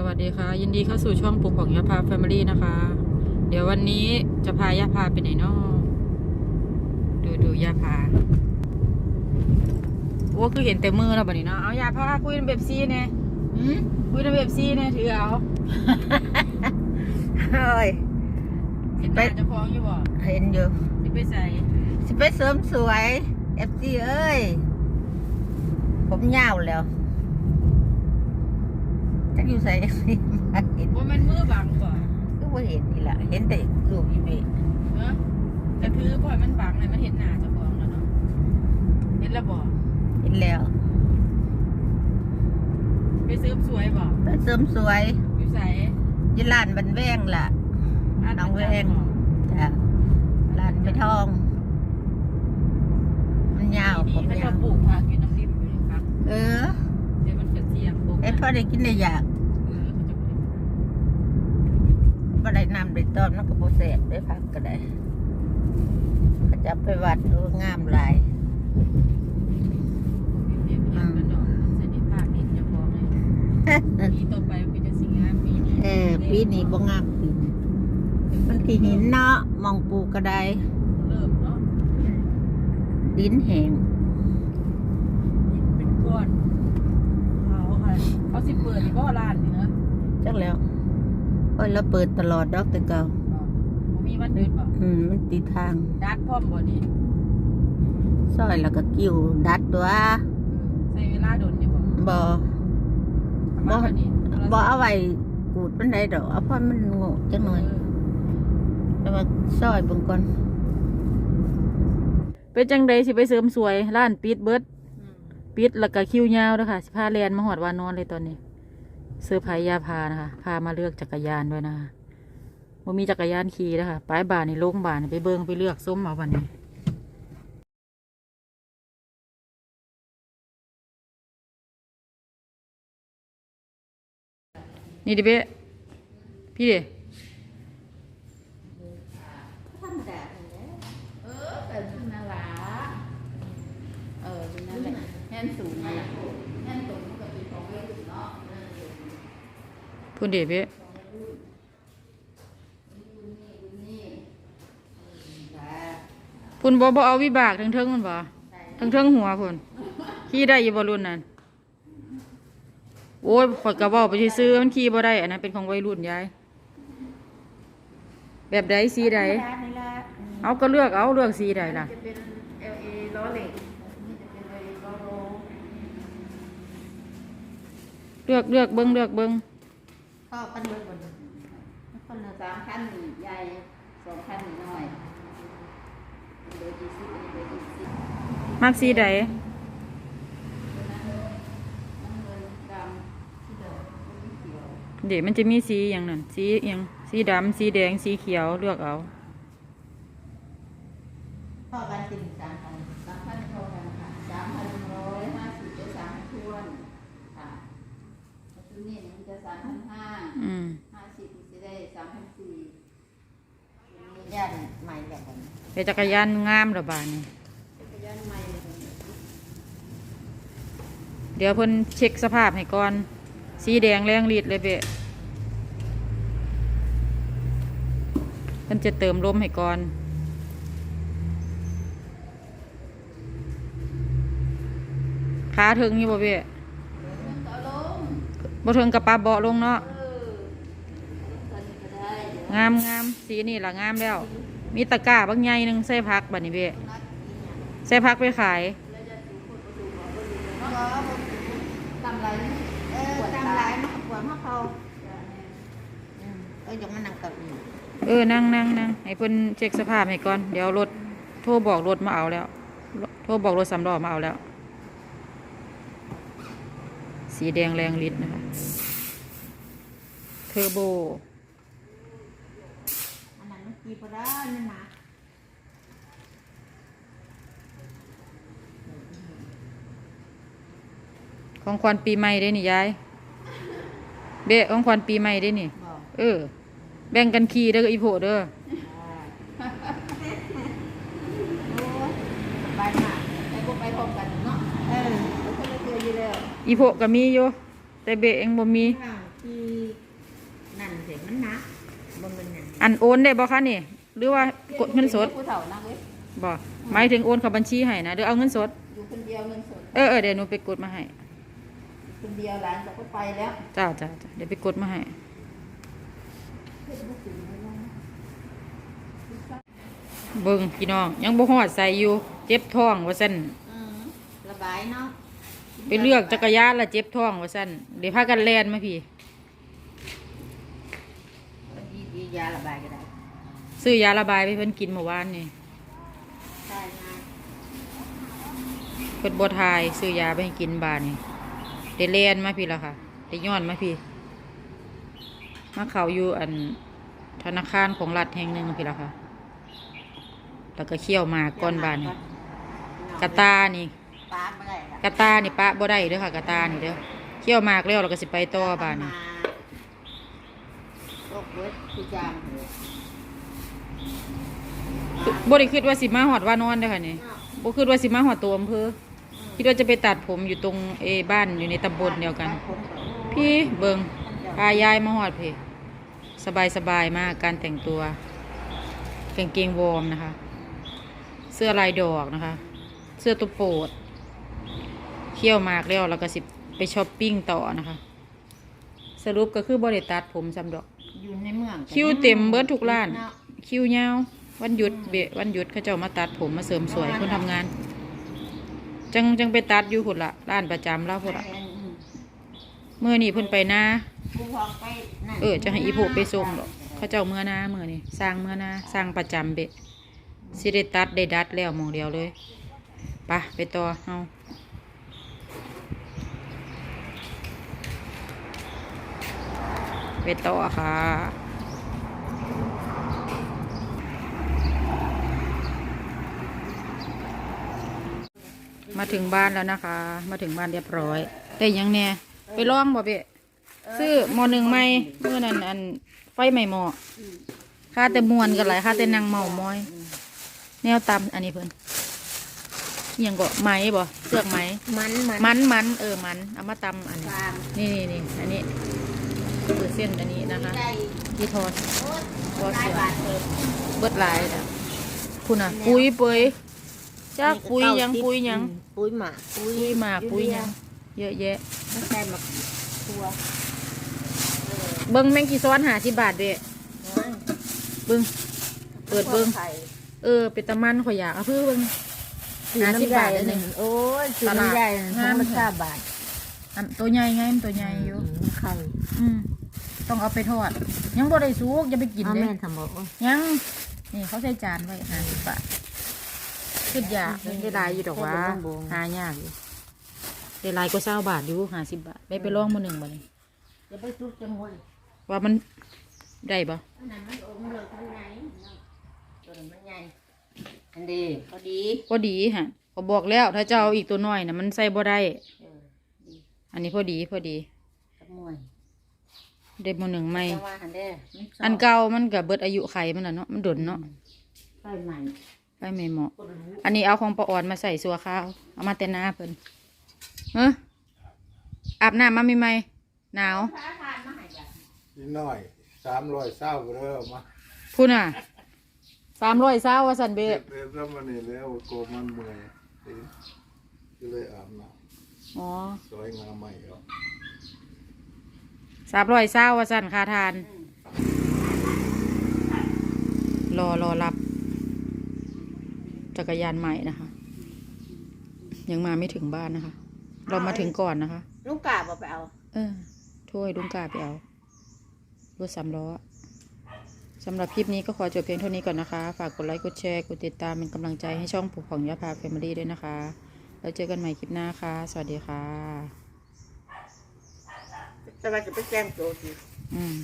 สวัสดีค่ะ ยินดีเข้าสู่ช่องปลูกของยาพาแฟมิลี่นะคะ เดี๋ยววันนี้จะพายาพาไปไหนเนาะดูดูยาพาโอ้คือเห็นแต่มือแล้วบัดนี้เนาะเอายาพาคุยในแบบซีเนี่ยหืมคุยในแบบซีเนี่ยถือเอาเฮ้ยเห็นหน้าเจะคล้าของอยู่บ่เห็นอยู่สิไปใส่สิไปเสริมสวยเอฟซีเอ้ยผมยาวแล้ว จักอยู่ใส่ FC มาเห็นว่ามันมือบังบ่ก็ว่าเห็นนี่แหละเห็นแต่รูปอีเมเออแต่ถือบ่อยมันบังเลยมันเห็นหน้าเจ้าของแล้วเนาะเห็นแล้วบ่เห็นแล้ว ไปซื้อสวยบ่ไปเสริมสวยอยู่ใส่อยี่ลานบันแวงล่ะน้องแวงจ้ะลานไปทอง มันยาวผ ดี ม เขา ยา จะ ว ปลูกผักอยู่น้ำริมอยู่นี่ครับ เออ เดี๋ยวมันจะเสี่ยงปลูก ไอ้พ่อได้กินได้อยากเออเขาจะปลูกบ่ได้นำได้ตอนมันก็บ่แสบได้พักก็ได้เขาจะไปวัดดูงามหลายเดี๋ยวมันมันดอกมันจะได้ภาพเห็นเจะพองเลยปีต่อไปมันก็จะสิงามปีนี้เออปีนี้บ่งามปีนี้มันที่หินเนาะมองปลูกก็ได้เริ่มเนาะดินแห้งเป็นก้อนเขาค่ะ เขาสิเปิดนี่ก็ร้านนี่เนอะจักแล้วโอ้ยเราเปิดตลอดดอกแต่เก่าบ่มีวันหยุดบ่อืมมันติดทางดัดพร้อมบ่นี่ซอยแล้วก็กิ้วดัดตัวเออใช้เวลาโดนอยู่บ่บ่บ่วันนี้บ่เอาไว้กูดปานใดดอกเอาเพราะมันโง่จังหน่อยแต่ว่าซอยเบิ่งก่อน เป็นจังไดสิไปเสริมสวยร้านปิดเบิด ปิดแล้วก็คิวยาวนะคะสิพาแลนมาหอดวานอนเลยตอนนี้ เสื้อร์ไผ่ยาพานะคะ พามาเลือกจักรยานด้วยนะคะว่ามีจักรยานขี่นะคะไปบ่านในโรงบานไปเบิงไปเลือกส้มเอาวันนี้นี่ดิเบ้พี่เดิ ธรรมดาเออแต่นั่นล่ะเออนั่ นแหละแน่นสูงนั่นแหละแน่นสูงมันก็เป็นของเล่นเนาะพูดดิเบ้นี่จ้าพุ่นบ่บ่เอาวิบากทั้งเทิงมันบ่ทั้งเทิงหัวพุ่นขี่ได้อยู่บ่รุ่นนั้นโอ้ยข่อยกระบอกไปซื้อๆมันขี่บ่ได้อันนั้นเป็นของวัยรุ่นยายแบบใดสีใดนี่ละเอาก็เลือกเอาเลือกสีใดล่ะจะเป็น LA ล้อเหล็กนี่จะเป็น LA ล้อโล เลือกเลือกเบิ้งเลือกเบิ้งเข้ากันเบิดบนคนละสามขั้นใหญ่สองขั้นน้อยเบอร์ยี่สิบอันนี้เบอร์ยี่สิบมักสีใดตัวนั้นน้ำเงินดำที่เดิมที่เขียวเดี๋ยวมันจะมีสีอย่างนั้นสีอหย่างสีดำสีแดงสีเขียวเลือกเอา เท่ากันสิบสามพันสามพันเท่ากันค่ะสามพันร้อยห้าสิบจะสามพันทวนค่ะตัวนี้มันจะสามพันห้าอืมห้าสิบจะได้สามพันสี่ย่านใหม่แบบนี้เป็นจักรยานงามระบาดนี่ย่านใหม่แบบนี้เดี๋ยวเพิ่นเช็คสภาพให้ก่อน สีแดงแรงรีดเลยเบะเพิ่นจะเติมลมให้ก่อนขาถึงอยู่บ่เบะต่อลง บ่ถึงกับปลาเบาะลงเนาะงามงามสีนี่ละงามแล้ว มีตะกร้าบางใหญ่หนึ่งใส่พักบัดนี้เบะนัดกินอย่างใส่พักไปขายแล้วจะถูกคนประตูหัวประตูเนาะตำไรเออตำไรมันขวดมะเขาเออยังมันนั่งกับเออนั่งนั่งนั่งให้เพิ่นเช็คสภาพให้ก่อน เดี๋ยวรถโทรบอกรถมาเอาแล้ว โทรบอกรถสำรองมาเอาแล้ว สีแดงแรงฤทธิ์นะคะ เทอร์โบ อันนั้นมันกีบได้นั่นนะของขวัญปีใหม่ได้นี่ยาย เบะของขวัญปีใหม่ได้นี่ เออ แบ่งกันขี่เด้ออีโพเด้อ โอ้ยสบายมากไปพบไปพบกันเนาะเออคนละเจออยู่แล้วอีโพก็มีอยู่แต่เบะเองบ่มีอ่าที่นั่นเสียมันหนักบนมันนั่นอันโอนได้บ่คะนี่ หรือว่ากดเงินสดผู้เฒ่านะเว้ยบ่หมายถึงโอนเข้าบัญชีให้นะหรือเอาเงินสด อยู่คนเดียวเงินสดเออเออเดี๋ยวหนูไปกดมาให้คนเดียวหลานเราก็ไปแล้วจ้าจ้าจ้าเดี๋ยวไปกดมาให้ เบิ่งพี่น้อง ยังบ่ฮอดใส่อยู่ เจ็บท้องว่าซั่น อืมระบายเนาะ ไปเลือกจักรยานและเจ็บท้องว่าซั่นเดี๋ยวพากันแล่นมาพี่ดีดียาระบายก็ได้ซื้อยาระบายไปเพิ่นกินเมื่อวานนี่ใช่ไงเพิ่นบ่ทายซื้อยาไปให้กินบาดนี่ได้แล่นมาพี่แล้วค่ะได้ย้อนมาพี่ มาเข้าอยู่อันธนาคารของรัฐแห่งหนึ่งพี่แล้วค่ะ แล้วก็เคี่ยวหมากก้อนบานนี่กระตานี่ ปาไม่ได้ละกระตานี่ปะบ่ได้เด้อค่ะกระตานี่เด้อเคี่ยวหมากแล้วเราก็สิไปต่อบานนี่มาโรคเบิดคือจามเลยบ่ได้คิดว่าสิมาฮอดว่านอนเด้อค่ะนี่บ่คิดว่าสิมาฮอดตัวอำเภอคิดว่าจะไปตัดผมอยู่ตรงเอบ้านอยู่ในตำบลเดียวกัน พี่เบิงพายายมาฮอดพี่สบายสบายมากการแต่งตัวกางเกงวอร์มนะคะ เสื้อลายดอกนะคะ เสื้อตัวโปรด เคี่ยวหมากแล้วแล้วก็สิไปช้อปปิ้งต่อนะคะ สรุปก็คือบริตัดผมสำดอก อยู่ในเมืองคิวเต็มเบิดทุกร้านเะคิวยาว วันหยุดเบะวันหยุดเขาเจ้ามาตัดผมมาเสริมสวยคนทำงาน จังจังไปตัดอยู่พุ่นละร้านประจำแล้วพุ่นละอืมเมื่อนี่เพิ่นไปนาผู้พองไปนั่นเออจะให้อีโผไปส่งดอกเขาเจ้าเมื่อนาเมื่อนี่สร้างเมื่อนาสร้างประจำเบะสิได้ตัดได้ดัดแล้วหมองเดียวเลยไปะไปต่อเฮา ไปต่อค่ะ มาถึงบ้านแล้วนะคะ มาถึงบ้านเรียบร้อยได้หยังแน่ไปลองบ่เบะซื้อหมอหนึ่งไหมเมื่อนั้นอันไฟไหม้หมอค่าแต่มวนกันหลายค่าแต่นางเมามอย แนวตำอันนี้เพิ่นอิหยังก็ไหมบ่เสือกไหมมันมันมันมันเออมันเอามาตำอันนี้ฟางนี่นี่นี่อันนี้ คือเส้นอันนี้นะคะได้ที่ทอดโอ๊ยทอดได้เสือบาทเลยเบิดหลายนะคุณอะ ปุ๋ยเปยจากปุ๋ยหยังปุ๋ยหยังปุ๋ยหมากปุ๋ยปุ๋ยหมากปุ๋ยหยัง เยอะแยะไม่ใช่หมากทัวเบิ้งแมงกี่ซ้อนหาสิบบาทเด้เบิ้งเปิดเบิ่งเออเป็นตะมันข่อยอยากเอาเพื่อเบิ้งซื้อหาสิบบาทน้ำใหญ่เลยหนึ่งโอ้ยซื้อตลาดน้ำใหญ่หนึ่งงามทั้งละเก้าบาทอันตัวใหญ่ไงมันตัวใหญ่อยู่มไข่อืม ต้องเอาไปทอด ยังบ่ได้สุกอย่าไปกินเอาเด้แม่ทำบอกว่ายัง นี่เขาใส่จานไว้หาสิบบาทขึ้นยากได้หลายอยู่ดอกว่าหายากอยู่ได้หลายก็เศร้าบาทอยู่หาสิบบาทไปไปลองมาหนึ่งมานี่จะไปซุกจังหวะว่ามันได้บ่อันนั้นมันอมเลยข้างในตัวนั้นมันใหญ่อันดีพอดีพอดีฮะเขาบอกแล้วถ้าเจ้าเอาอีกตัวน้อยนะมันใส่บ่ได้เออดีอันนี้พอดีพอดีกับมวย ได้มาหนึ่งไม่ จังหวะหันเด้มัสบอันเก่ามันกับเบิดอายุไขมันน่ะเนาะมันดนเนาะไฟใหม่ไปไม่เหมาะก็รู้อันนี้เอาของปลาอ่อนมาใส่สัวข้าวเอามาแต่หน้าเพิ่นเฮ้อาบน้ำมามีไหมหนาวพาทานมาให้จ้ะนิดหน่อยสามร้อยเศร้าเริ่มมาพูน่ะสามร้อยเศร้าว่าสันเบเก็ะบเรียบแล้วมันนี่แล้วโกมันเมื่อยก็เลยอาบน้อ๋อำสวยงามใหม่ครับ สามร้อยเศร้าว่าสันคาทาน รอรอรับ จักรยานใหม่นะคะ ยังมาไม่ถึงบ้านนะคะ เรามาถึงก่อนนะคะ ลูกกาบเอาไปเอา เออถ้วยลุงกาไปเอารถสามล้อสำหรับคลิปนี้ก็ขอจบเพียงเท่านี้ก่อนนะคะ ฝากกดไลค์ กดแชร์ กดติดตามเป็นกำลังใจให้ช่องปลูกของยาพาแฟมิลี่ด้วยนะคะ แล้วเจอกันใหม่คลิปหน้าค่ะ สวัสดีค่ะ แต่ว่าจะไปแจ้งตัวสิอืม